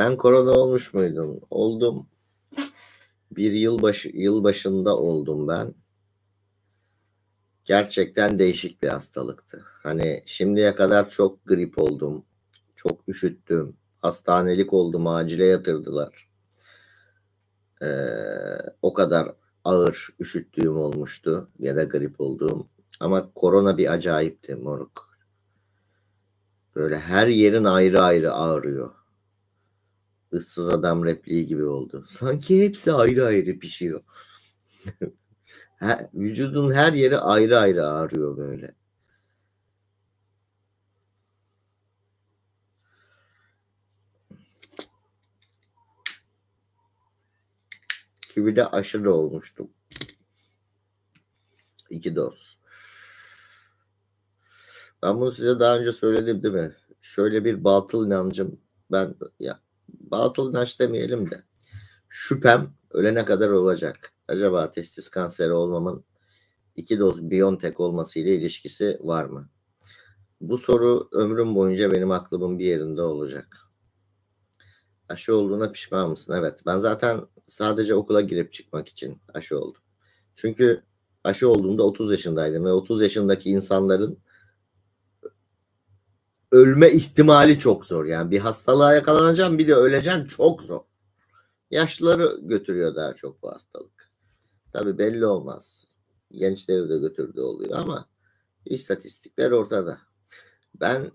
Sen korona olmuş muydun? Oldum. Bir yıl başı, yıl başında oldum ben. Gerçekten değişik bir hastalıktı. Hani şimdiye kadar çok grip oldum. Çok üşüttüm. Hastanelik oldum. Acile yatırdılar. Ee, o kadar ağır üşüttüğüm olmuştu. Ya da grip olduğum. Ama korona bir acayipti moruk. Böyle her yerin ayrı ayrı ağrıyor. Issız adam repliği gibi oldu. Sanki hepsi ayrı ayrı pişiyor. Vücudun her yeri ayrı ayrı ağrıyor böyle. Ki bir de aşırı olmuştum. İki doz. Ben bunu size daha önce söyledim değil mi? Şöyle bir batıl inancım ben ya batıl inanç demeyelim de şüphem ölene kadar olacak. Acaba testis kanseri olmamın iki doz Biontech olması ile ilişkisi var mı? Bu soru ömrüm boyunca benim aklımın bir yerinde olacak. Aşı olduğuna pişman mısın? Evet. Ben zaten sadece okula girip çıkmak için aşı oldum. Çünkü aşı olduğumda 30 yaşındaydım ve 30 yaşındaki insanların ölme ihtimali çok zor. Yani bir hastalığa yakalanacağım bir de öleceğim çok zor. Yaşlıları götürüyor daha çok bu hastalık. Tabii belli olmaz. Gençleri de götürdüğü oluyor ama istatistikler ortada. Ben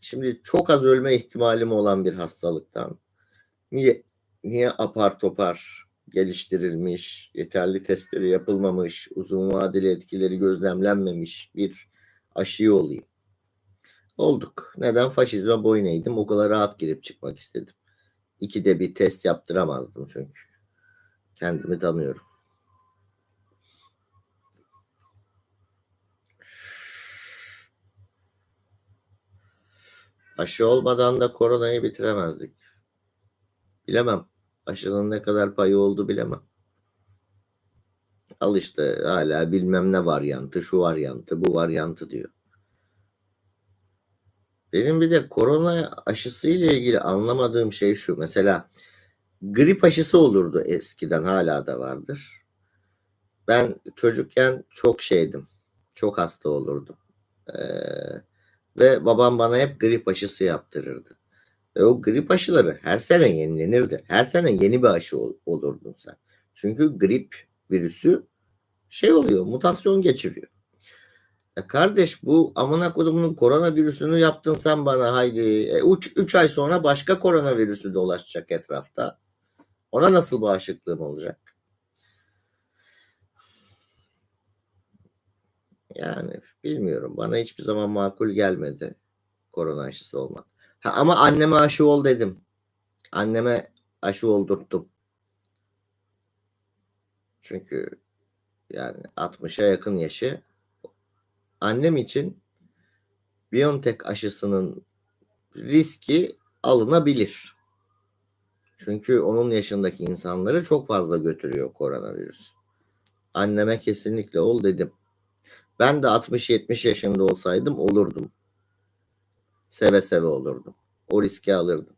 şimdi çok az ölme ihtimalim olan bir hastalıktan niye niye apar topar geliştirilmiş, yeterli testleri yapılmamış, uzun vadeli etkileri gözlemlenmemiş bir aşıyı olayım. Olduk. Neden? Faşizme boyun eğdim. Okula rahat girip çıkmak istedim. İkide bir test yaptıramazdım çünkü. Kendimi tanıyorum. Aşı olmadan da koronayı bitiremezdik. Bilemem. Aşının ne kadar payı oldu bilemem. Al işte hala bilmem ne varyantı, şu varyantı, bu varyantı diyor. Benim bir de korona aşısı ile ilgili anlamadığım şey şu. Mesela grip aşısı olurdu eskiden hala da vardır. Ben çocukken çok şeydim. Çok hasta olurdum. Ee, ve babam bana hep grip aşısı yaptırırdı. Ve o grip aşıları her sene yenilenirdi. Her sene yeni bir aşı ol- olurdun sen. Çünkü grip virüsü şey oluyor, mutasyon geçiriyor. Ya kardeş bu amına kodumunun koronavirüsünü yaptın sen bana haydi. 3 ay sonra başka koronavirüsü dolaşacak etrafta. Ona nasıl bağışıklığım olacak? Yani bilmiyorum. Bana hiçbir zaman makul gelmedi korona aşısı olmak. Ha, ama anneme aşı ol dedim. Anneme aşı oldurttum. Çünkü yani 60'a yakın yaşı annem için Biontech aşısının riski alınabilir. Çünkü onun yaşındaki insanları çok fazla götürüyor koronavirüs. Anneme kesinlikle ol dedim. Ben de 60-70 yaşında olsaydım olurdum. Seve seve olurdum. O riski alırdım.